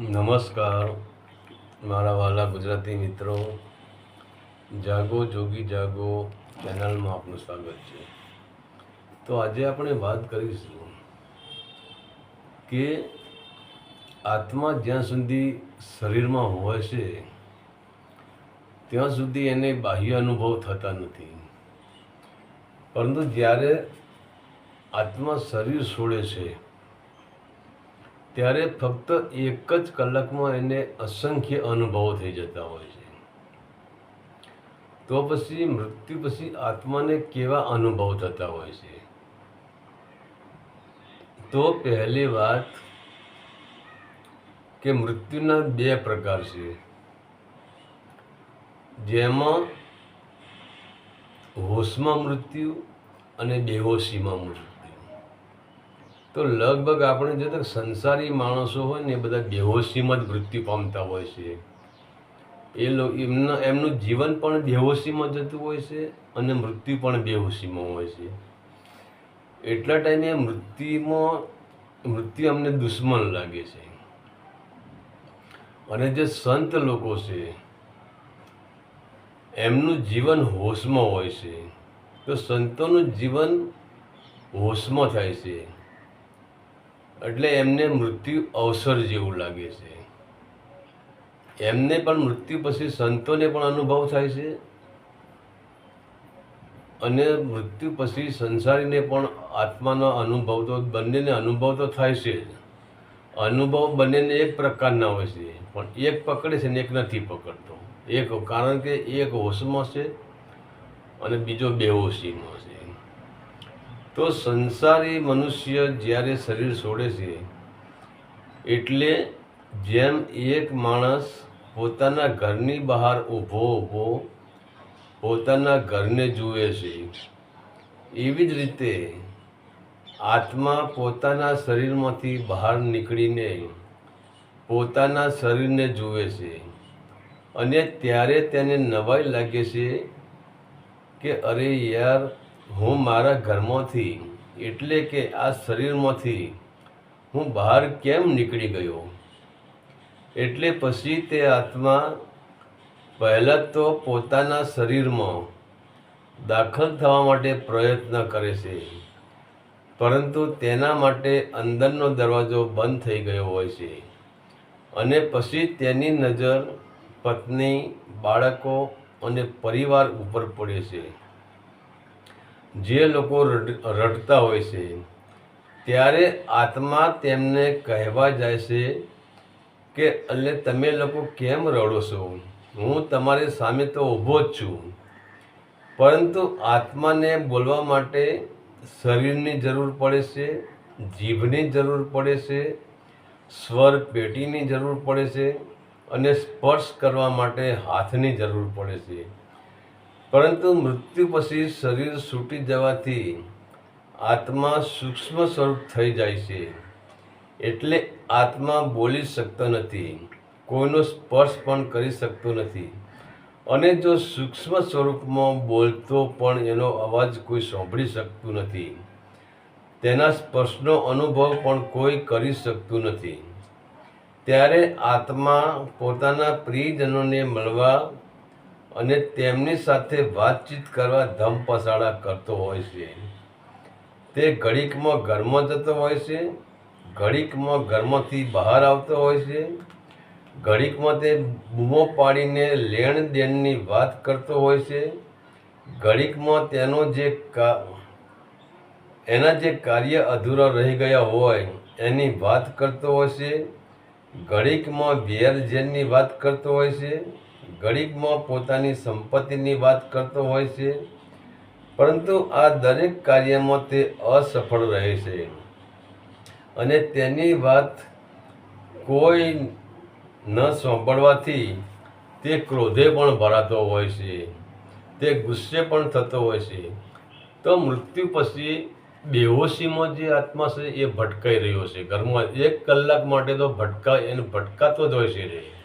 નમસ્કાર. મારા વાલા ગુજરાતી મિત્રો, જાગો, જોગી જાગો ચેનલમાં આપનું સ્વાગત છે. તો આજે આપણે વાત કરીશું કે આત્મા જ્યાં સુધી શરીરમાં હોય છે, ત્યાં સુધી એને બાહ્ય અનુભવ થતા નથી. પરંતુ જ્યારે આત્મા શરીર છોડે છે ત્યારે ફક્ત એક જ કલાકમાં એને અસંખ્ય અનુભવો થઈ જતા હોય છે. તો પછી મૃત્યુ પછી આત્માને કેવા અનુભવ થતા હોય છે? તો પહેલી વાત કે મૃત્યુના બે પ્રકાર છે. જેમાં હોશમાં મૃત્યુ અને બેહોશીમાં મૃત્યુ. તો લગભગ આપણે જો સંસારી માણસો હોય ને એ બધા બેહોશીમાં જ મૃત્યુ પામતા હોય છે. એ એમના, એમનું જીવન પણ બેહોશીમાં જતું હોય છે અને મૃત્યુ પણ બેહોશીમાં હોય છે. એટલા ટાઈમે મૃત્યુમાં, મૃત્યુ અમને દુશ્મન લાગે છે. અને જે સંત લોકો છે, એમનું જીવન હોશમાં હોય છે. તો સંતોનું જીવન હોશમાં થાય છે. એટલે એમને મૃત્યુ અવસર જેવું લાગે છે. એમને પણ મૃત્યુ પછી સંતોને પણ અનુભવ થાય છે. અને મૃત્યુ પછી સંસારીને પણ આત્માનો અનુભવ તો બંનેને અનુભવ તો થાય છે અનુભવ બંનેને એક પ્રકારના હોય છે, પણ એક પકડે છે ને એક નથી પકડતો. એક કારણ કે એક હોશમાં છે અને બીજો બેહોશીમાં છે. તો સંસારી મનુષ્ય જ્યારે શરીર છોડે છે, એટલે જેમ એક માણસ પોતાના ઘરની બહાર ઊભો ઊભો પોતાના ઘરને જુએ છે, એવી જ રીતે આત્મા પોતાના શરીરમાંથી બહાર નીકળીને પોતાના શરીરને જુએ છે. અને ત્યારે તેને નવાઈ લાગે છે કે અરે યાર હું મારા ઘરમાંથી, એટલે કે આ શરીરમાંથી, હું બહાર કેમ નીકળી ગયો? એટલે પછી તે આત્મા પહેલાં તો પોતાના શરીરમાં દાખલ થવા માટે પ્રયત્ન કરે છે. પરંતુ તેના માટે અંદરનો દરવાજો બંધ થઈ ગયો હોય છે. અને પછી તેની નજર પત્ની, બાળકો અને પરિવાર ઉપર પડે છે. જે લોકો રડ- રડતા હોય છે, ત્યારે આત્મા તેમને કહેવા જાય છે કે એટલે તમે લોકો કેમ રડો છો? હું તમારી સામે તો ઊભો જ છું. પરંતુ આત્માને બોલવા માટે શરીરની જરૂર પડે છે, જીભની જરૂર પડે છે, સ્વર પેટીની જરૂર પડે છે અને સ્પર્શ કરવા માટે હાથની જરૂર પડે છે. પરંતુ મૃત્યુ પછી શરીર છૂટી જવાથી આત્મા સૂક્ષ્મ સ્વરૂપ થઈ જાય છે. એટલે આત્મા બોલી શકતો નથી, કોઈનો સ્પર્શ પણ કરી શકતો નથી. અને જો સૂક્ષ્મ સ્વરૂપમાં બોલતો પણ એનો અવાજ કોઈ સાંભળી શકતું નથી, તેના સ્પર્શનો અનુભવ પણ કોઈ કરી શકતું નથી. ત્યારે આત્મા પોતાના પ્રિયજનોને મળવા અને તેમની સાથે વાતચીત કરવા ધમપસાડા કરતો હોય છે. તે ઘડીકમાં ઘરમાં જતો હોય છે, ઘડીકમાં ઘરમાંથી બહાર આવતો હોય છે, ઘડીકમાં તે બૂમો પાડીને લેણ દેણની વાત કરતો હોય છે, ઘડીકમાં તેનો જે કા, એના જે કાર્ય અધૂરા રહી ગયા હોય એની વાત કરતો હોય છે, ઘડીકમાં વેર જેનની વાત કરતો હોય છે ઘડીકમાં પોતાની સંપત્તિની વાત કરતો હોય છે, પરંતુ આ દરેક કાર્યમાં તે અસફળ રહે છે. અને તેની વાત કોઈ ન સાંભળવાથી તે ક્રોધે પણ ભરાતો હોય છે, તે ગુસ્સે પણ થતો હોય છે. તો મૃત્યુ પછી બેહોશીમાં જે આત્મા છે એ ભટકાઈ રહ્યો છે. ઘરમાં એક કલાક માટે તો ભટકા, એને ભટકાતો જ હોય છે.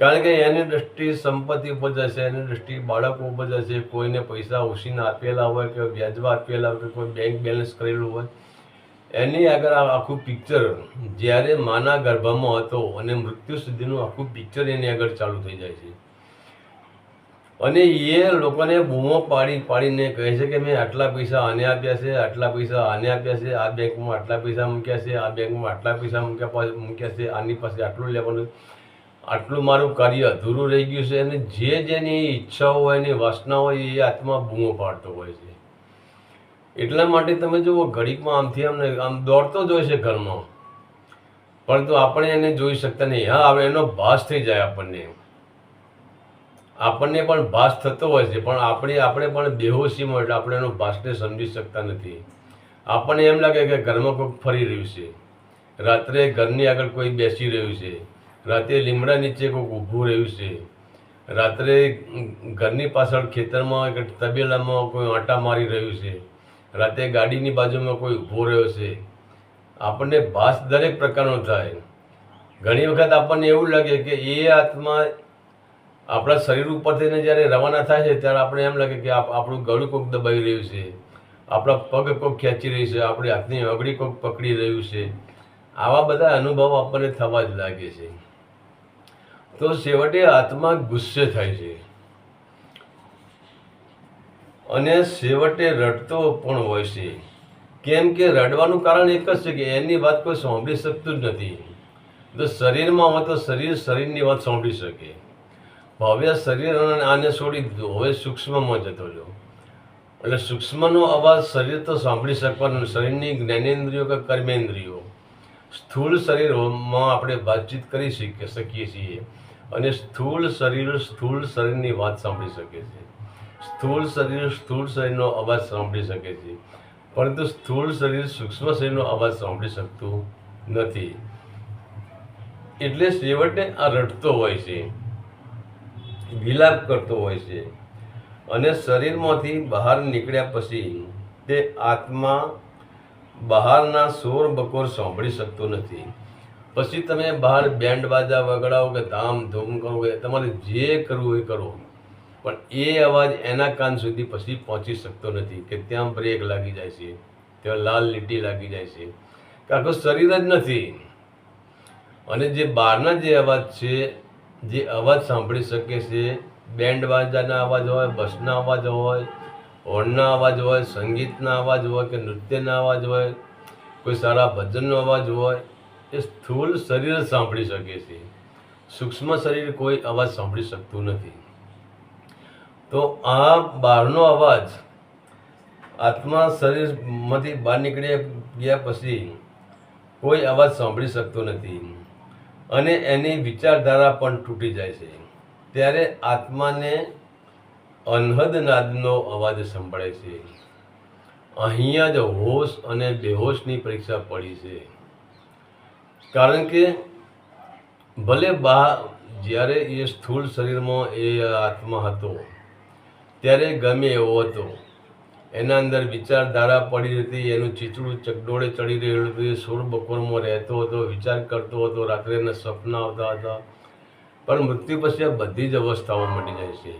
કારણ કે એની દ્રષ્ટિ સંપત્તિ ઉપર જશે, એની દ્રષ્ટિ બાળકો ઉપર જશે, કોઈને પૈસા ઉછીને આપેલા હોય કે વ્યાજવા આપેલા હોય કે કોઈ બેંક બેલેન્સ કરેલું હોય. એની આગળ આ આખું પિક્ચર જ્યારે માના ગર્ભમાં હતો અને મૃત્યુ સુધીનું આખું પિક્ચર એની આગળ ચાલુ થઈ જાય છે. અને એ લોકોને બૂમો પાડી, પાડીને કહે છે કે મેં આટલા પૈસા આને આપ્યા છે, આટલા પૈસા આને આપ્યા છે, આ બેંકમાં આટલા પૈસા મૂક્યા છે, આ બેંકમાં આટલા પૈસા મૂક્યા મૂક્યા છે, આની પાસે આટલું લેવાનું આટલું મારું કાર્ય અધૂરું રહી ગયું છે અને જે જેની ઈચ્છાઓ હોય, એની વાસના હોય, એ આત્મા બૂમો પાડતો હોય છે. એટલા માટે તમે જુઓ, ઘડીકમાં આમથી આમ ને આમ દોડતો જ હોય છે ઘરમાં. પરંતુ આપણે એને જોઈ શકતા નહીં. હા, હવે એનો ભાસ થઈ જાય આપણને. આપણને પણ ભાસ થતો હોય છે, પણ આપણે આપણે પણ બેહોશીમાં એટલે આપણે એનો ભાસને સમજી શકતા નથી. આપણને એમ લાગે કે ઘરમાં કોઈક ફરી રહ્યું છે. રાત્રે ઘરની આગળ કોઈ બેસી રહ્યું છે. રાતે લીમડા નીચે કોઈક ઊભું રહ્યું છે. રાત્રે ઘરની પાછળ ખેતરમાં કે તબેલામાં કોઈ આંટા મારી રહ્યું છે. રાતે ગાડીની બાજુમાં કોઈ ઊભો રહ્યો છે. આપણને ભાસ દરેક પ્રકારનો થાય. ઘણી વખત આપણને એવું લાગે કે એ આત્મા આપણા શરીર ઉપર થઈને જ્યારે રવાના થાય છે, ત્યારે આપણે એમ લાગે કે આપણું ગળું કોક દબાઈ રહ્યું છે. આપણા પગ કોક ખેંચી રહ્યું છે, આપણી હાથની અગડી કોક પકડી રહ્યું છે. આવા બધા અનુભવ આપણને થવા જ લાગે છે. તો છેવટે આત્મા ગુસ્સે થાય છે. અને છેવટે રડતો પણ હોય છે. કેમ કે રડવાનું કારણ એક જ છે કે એની વાત કોઈ સાંભળી શકતું જ નથી. તો શરીરમાં હોય તો શરીર શરીરની વાત સાંભળી શકે. ભવ્ય શરીર આને છોડી દીધું. હવે સૂક્ષ્મમાં જતો રહ્યો. એટલે સૂક્ષ્મનો અવાજ શરીર તો સાંભળી શકવાનું શરીરની જ્ઞાનેન્દ્રિયો કે કર્મેન્દ્રિયો. સ્થૂળ શરીરમાં આપણે વાતચીત કરી શકીએ શકીએ છીએ. અને સ્થૂળ શરીર સ્થૂળ શરીરની વાત સાંભળી શકે છે. સ્થૂળ શરીર સ્થૂળ શરીરનો અવાજ સાંભળી શકે છે. પરંતુ સ્થૂળ શરીર સૂક્ષ્મ શરીરનો અવાજ સાંભળી શકતું નથી. એટલે છેવટે આ રડતો હોય છે. વિલાપ કરતો હોય છે. અને શરીરમાંથી બહાર નીકળ્યા પછી તે આત્મા બહારના શોર બકોર સાંભળી શકતો નથી. પછી તમે બહાર બેન્ડ બાજા વગડાવો કે ધામ ધૂમ કરો કે તમારે જે કરવું એ કરો. પણ એ અવાજ એના કાન સુધી પછી પહોંચી શકતો નથી કે ત્યાં બ્રેક લાગી જાય છે, ત્યાં લાલ લીટી લાગી જાય છે. કે શરીર જ નથી. અને જે બહારના જે અવાજ છે, જે અવાજ સાંભળી શકે છે, બેન્ડ બાજાના અવાજ હોય, બસના અવાજ હોય, હોર્નના અવાજ હોય, સંગીતના અવાજ હોય કે નૃત્યના અવાજ હોય, કોઈ સારા ભજનનો અવાજ હોય એ સ્થૂળ શરીર જ સાંભળી શકે છે. સૂક્ષ્મ શરીર કોઈ અવાજ સાંભળી શકતું નથી. તો આ બહારનો અવાજ આત્મા શરીરમાંથી બહાર નીકળી ગયા પછી કોઈ અવાજ સાંભળી શકતો નથી અને એની વિચારધારા પણ તૂટી જાય છે. ત્યારે આત્માને અનહદ નાદનો અવાજ સંભળાય છે. અહીંયા જ હોશ અને બેહોશની પરીક્ષા પડી છે. કારણ કે ભલે બા જ્યારે એ સ્થૂળ શરીરમાં એ આત્મા હતો, ત્યારે ગમે એવો હતો. એના અંદર વિચારધારા પડી હતી, એનું ચીચડું ચકડોળે ચડી રહેલું હતું, એ સોળ બપોરમાં રહેતો હતો, વિચાર કરતો હતો, રાત્રે એના સપના આવતા હતા. પણ મૃત્યુ પછી આ બધી જ અવસ્થાઓ મટી જાય છે.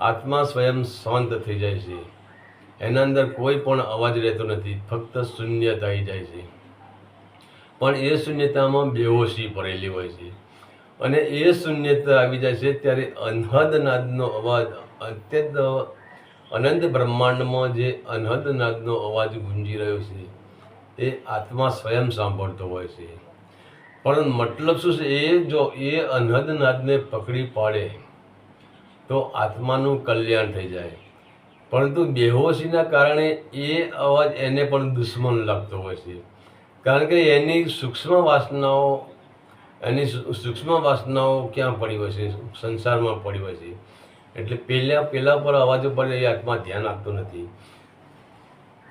આત્મા સ્વયં શાંત થઈ જાય છે. એના અંદર કોઈ પણ અવાજ રહેતો નથી, ફક્ત શૂન્યતા આવી જાય છે. પણ એ શૂન્યતામાં બેહોશી ભરેલી હોય છે. અને એ શૂન્યતા આવી જાય છે ત્યારે અનહદ નાદનો અવાજ અત્યંત અનંત બ્રહ્માંડમાં જે અનહદ નાદનો અવાજ ગુંજી રહ્યો છે, એ આત્મા સ્વયં સાંભળતો હોય છે. પણ મતલબ શું છે, એ જો એ અનહદ નાદને પકડી પાડે, તો આત્માનું કલ્યાણ થઈ જાય. પરંતુ બેહોશીના કારણે એ અવાજ એને પણ દુશ્મન લાગતો હોય છે. કારણ કે એની સૂક્ષ્મ વાસનાઓ એની સૂક્ષ્મ વાસનાઓ ક્યાં પડી હોય છે? સંસારમાં પડી હોય છે. એટલે પહેલાં પહેલાં પર અવાજ ઉપર એ આત્મા ધ્યાન આપતો નથી.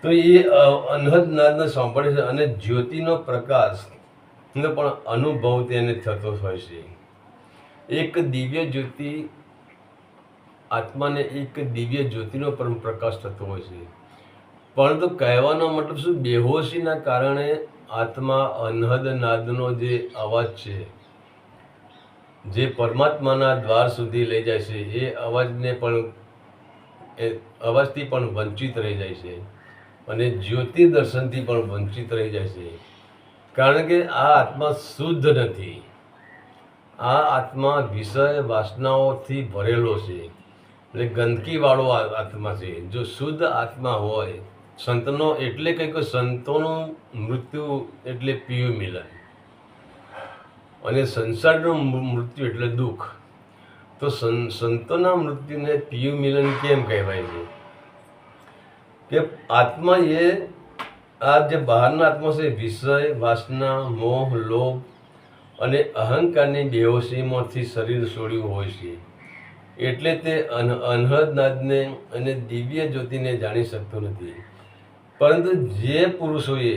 તો એ અ, અનહદ નાદને સાંભળે છે અને જ્યોતિનો પ્રકાશ નો પણ અનુભવ તેને થતો હોય છે. એક દિવ્ય જ્યોતિ આત્માને એક દિવ્ય જ્યોતિનો પણ પ્રકાશ થતો હોય છે. પરંતુ કહેવાનો મતલબ શું? બેહોશીના કારણે આત્મા અનહદ નાદનો જે અવાજ છે, જે પરમાત્માના દ્વાર સુધી લઈ જાય છે, એ અવાજને પણ, એ અવાજથી પણ વંચિત રહી જાય છે અને જ્યોતિ દર્શનથી પણ વંચિત રહી જાય છે. કારણ કે આ આત્મા શુદ્ધ નથી. આ આત્મા વિષય વાસનાઓથી ભરેલો છે. એટલે ગંદકીવાળો આત્મા છે. જો શુદ્ધ આત્મા હોય સંતનો એટલે કંઈક સંતોનું મૃત્યુ એટલે પીયુ મિલન. અને સંસારનું મૃત્યુ એટલે દુઃખ. તો સંતોના મૃત્યુને પીયુ મિલન કેમ કહેવાય છે? કે આત્મા એ આ જે બહારના આત્મા છે, વિષય, વાસના, મોહ, લોભ અને અહંકારની બેહોશીમાંથી શરીર છોડ્યું હોય છે. એટલે તે અન, અનહદ નાદને અને દિવ્ય જ્યોતિને જાણી શકતો નથી. પરંતુ જે પુરુષોએ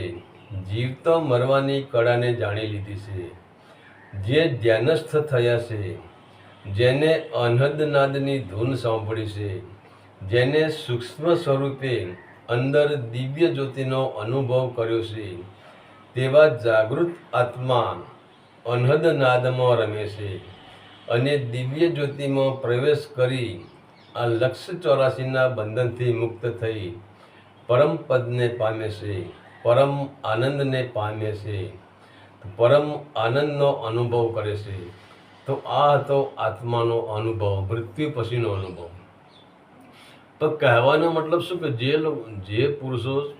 જીવતો મરવાની કળાને જાણી લીધી છે, જે ધ્યાનસ્થ થયા છે, જેને અનહદનાદની ધૂન સાંભળી છે, જેને સૂક્ષ્મ સ્વરૂપે અંદર દિવ્ય જ્યોતિનો અનુભવ કર્યો છે, તેવા જાગૃત આત્મા અનહદનાદમાં રમે છે અને દિવ્ય જ્યોતિમાં પ્રવેશ કરી આ લક્ષ ચોરાસીના બંધનથી મુક્ત થઈ પરમ પદને પામે છે, પરમ આનંદને પામે છે પરમ આનંદનો અનુભવ કરે છે. તો આ હતો આત્માનો અનુભવ, મૃત્યુ પછીનો અનુભવ. તો કહેવાનો મતલબ શું કે જે જે પુરુષો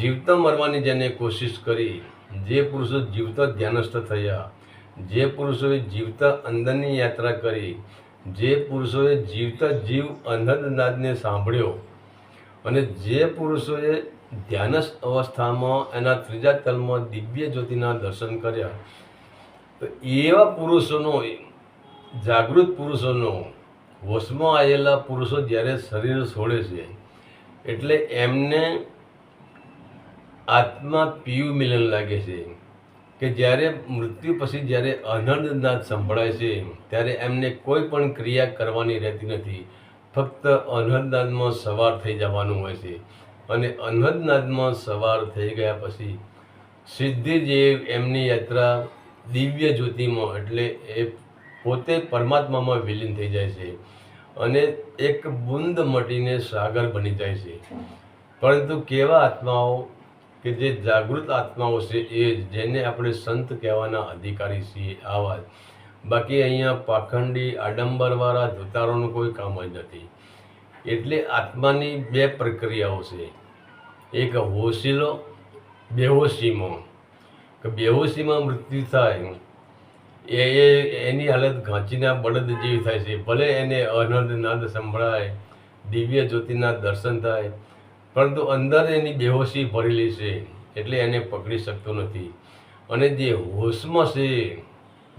જીવતા મરવાની જેને કોશિશ કરી, જે પુરુષો જીવતા ધ્યાનસ્થ થયા, જે પુરુષોએ જીવતા અંદરની યાત્રા કરી, જે પુરુષોએ જીવતા જીવ અનહદનાદને સાંભળ્યો અને જે પુરુષોએ ધ્યાનસ્થ અવસ્થામાં એના ત્રીજા તલમાં દિવ્ય જ્યોતિના દર્શન કર્યા, તો એવા પુરુષોનો, જાગૃત પુરુષોનો હોશમાં આવેલા પુરુષો જ્યારે શરીર છોડે છે, એટલે એમને આત્મા પીયું મિલન લાગે છે. કે જ્યારે મૃત્યુ પછી જ્યારે અનંતનાદ સંભળાય છે, ત્યારે એમને કોઈ પણ ક્રિયા કરવાની રહેતી નથી. ફક્ત અનહદનાદમાં સવાર થઈ જવાનું હોય છે અને અનહદનાદમાં સવાર થઈ ગયા પછી સિદ્ધિદેવ એમની યાત્રા દિવ્ય જ્યોતિમાં એટલે એ પોતે પરમાત્મામાં વિલીન થઈ જાય છે અને એક બુંદ મટીને સાગર બની જાય છે પરંતુ કેવા આત્માઓ કે જે જાગૃત આત્માઓ છે એ જેને આપણે સંત કહેવાના અધિકારી છીએ આવા. બાકી અહીંયા પાખંડી આડંબરવાળા ધોતારોનું કોઈ કામ જ નથી. એટલે આત્માની બે પ્રક્રિયાઓ છે. એક હોશીલો બેહોશીમાં કે બેહોશીમાં મૃત્યુ થાય. એ એની હાલત ઘાંચીના બળદ જેવી થાય છે. ભલે એને અનંદ નાદ સંભળાય, દિવ્ય જ્યોતિના દર્શન થાય, પરંતુ અંદર એની બેહોશી ભરેલી છે. એટલે એને પકડી શકતો નથી. અને જે હોશમાં છે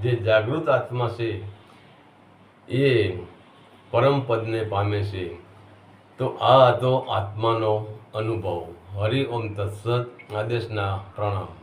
જે જાગૃત આત્મા છે, એ પરમ પદને પામે છે. તો આ હતો આત્માનો અનુભવ. હરિ ઓમ તત્સદ આદેશના પ્રણામ.